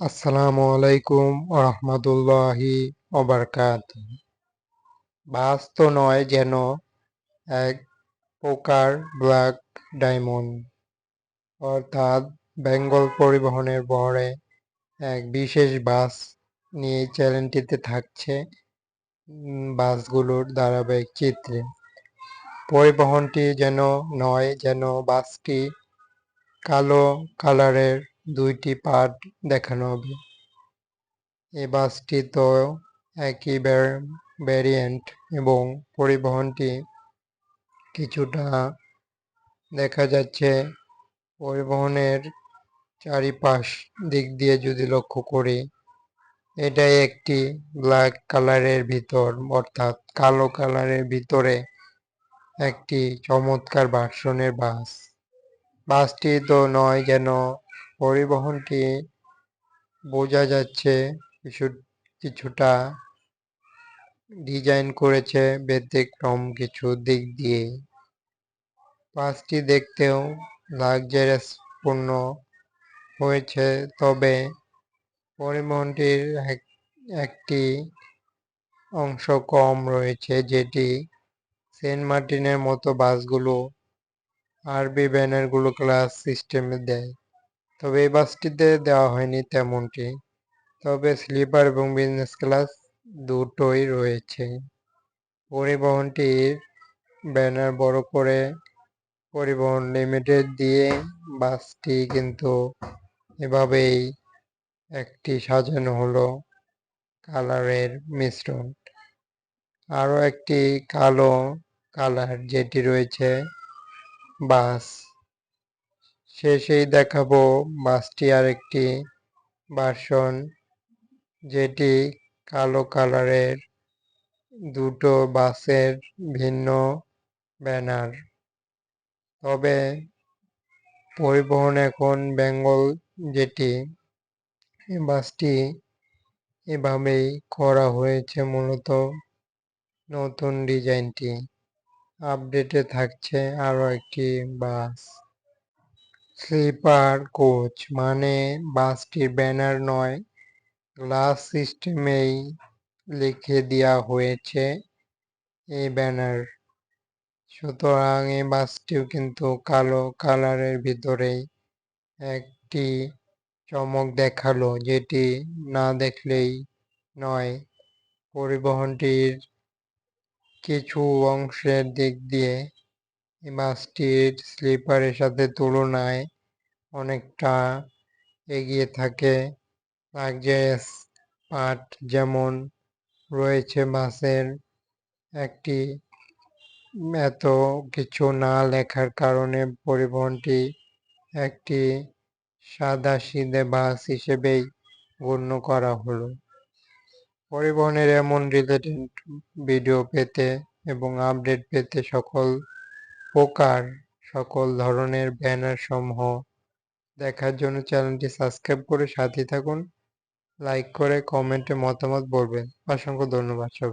আসসালামু আলাইকুম রহমতুল্লাহি অবরকাত বাস তো নয় যেন এক প্রকার ব্ল্যাক ডায়মন্ড, অর্থাৎ বেঙ্গল পরিবহনের বহরে এক বিশেষ বাস নিয়ে চ্যানেলটিতে থাকছে বাসগুলোর ধারাবাহিক চিত্রে। পরিবহনটি যেন নয় যেন বাসটি কালো কালারের দুইটি পার্ট দেখানো হবে। এই বাসটি তো একই ভ্যারিয়েন্ট এবং পরিবহনটি কিছুটা দেখা যাচ্ছে। পরিবহনের চারিপাশ দিক দিয়ে যদি লক্ষ্য করি, এটাই একটি ব্ল্যাক কালারের ভিতর, অর্থাৎ কালো কালারের ভিতরে একটি চমৎকার ভার্সনের বাস। বাসটি তো নয় যেন পরিবহনটি বোঝা যাচ্ছে, কিছু, কিছুটা ডিজাইন করেছে ব্যতিক্রম কিছু দিক দিয়ে। বাসটি দেখতেও লাক্সারিয়াস পূর্ণ হয়েছে, তবে পরিবহনটির এক- একটি অংশ কম রয়েছে, যেটি সেন্ট মার্টিনের মতো বাসগুলো, আরবি ব্যানারগুলো ক্লাস সিস্টেমে দেয়। তবে এই বাসটিতে দেওয়া হয়নি তেমনটি। তবে স্লিপার এবং বিজনেস ক্লাস দুটোই রয়েছে। পরিবহনটির ব্যানার বড় করে পরিবহন লিমিটেড দিয়ে বাসটি কিন্তু এভাবেই একটি সাজানো হলো কালারের মিশ্রণ। আরও একটি কালো কালার যেটি রয়েছে বাস শেষেই দেখাবো বাসটি আরেকটি বাসন, যেটি কালো কালারের দুটো বাসের ভিন্ন ব্যানার। তবে পরিবহন এখন বেঙ্গল যেটি এই বাসটি এভাবেই করা হয়েছে মূলত নতুন ডিজাইনটি। আপডেটে থাকছে আরও একটি বাস। স্লিপার কোচ মানে বাসটির ব্যানার নয়, গ্লাস সিস্টেমেই লিখে দেওয়া হয়েছে এই ব্যানার। সুতরাং এই বাসটিও কিন্তু কালো কালারের ভিতরেই একটি চমক দেখাল, যেটি না দেখলেই নয়। পরিবহনটির কিছু অংশের দিক দিয়ে এই বাসটির স্লিপারের সাথে তুলনায় অনেকটা এগিয়ে থাকে। লাক্সারিয়াস পার্ট যেমন রয়েছে বাসের একটি এত কিছু না লেখার কারণে পরিবহনটি একটি সাদা সিধে বাস হিসেবেই গণ্য করা হলো। পরিবহনের এমন রিলেটেড ভিডিও পেতে এবং আপডেট পেতে সকল প্রকার সকল ধরনের ব্যানার সমূহ দেখার জন্য চ্যানেলটি সাবস্ক্রাইব করে সাথে থাকুন। লাইক করে, কমেন্টে মতামত বলবেন। অসংখ্য ধন্যবাদ সবাই